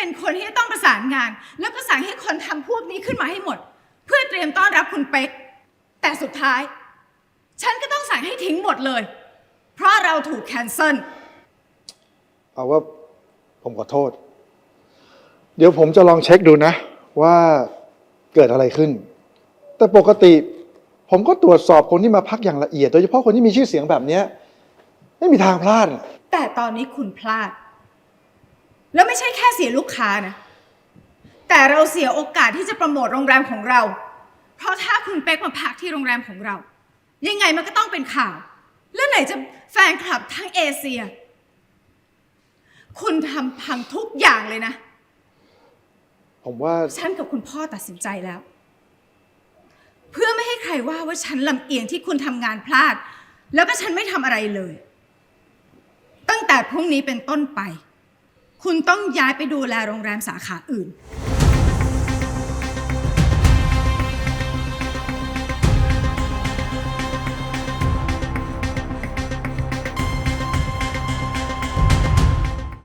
เป็นคนที่จะต้องประสานงาน แล้วก็สั่งให้คนทำพวกนี้ขึ้นมาให้หมด เพื่อเตรียมต้อนรับคุณเป๊ก แต่สุดท้าย ฉันก็ต้องสั่งให้ทิ้งหมดเลย เพราะเราถูกแคนเซิล เอาว่าผมขอโทษ เดี๋ยวผมจะลองเช็คดูนะ ว่าเกิดอะไรขึ้น แต่ปกติ ผมก็ตรวจสอบคนที่มาพักอย่างละเอียด โดยเฉพาะคนที่มีชื่อเสียงแบบเนี้ยไม่มีทางพลาดอะ แต่ตอนนี้คุณพลาด แล้วไม่ใช่แค่เสียลูกค้านะ แต่เราเสียโอกาสที่จะโปรโมทโรงแรมของเรา เพราะถ้าคุณเป๊กมาพักที่โรงแรมของเรา ยังไงมันก็ต้องเป็นข่าว แล้วไหนจะแฟนคลับทั้งเอเชีย คุณทำพังทุกอย่างเลยนะ ผมว่าฉันกับคุณพ่อตัดสินใจแล้ว เพื่อไม่ให้ใครว่าว่าฉันลำเอียงที่คุณทำงานพลาด แล้วก็ฉันไม่ทำอะไรเลย ตั้งแต่พรุ่งนี้เป็นต้นไป คุณต้องย้ายไปดูแลโรงแรมสาขาอื่น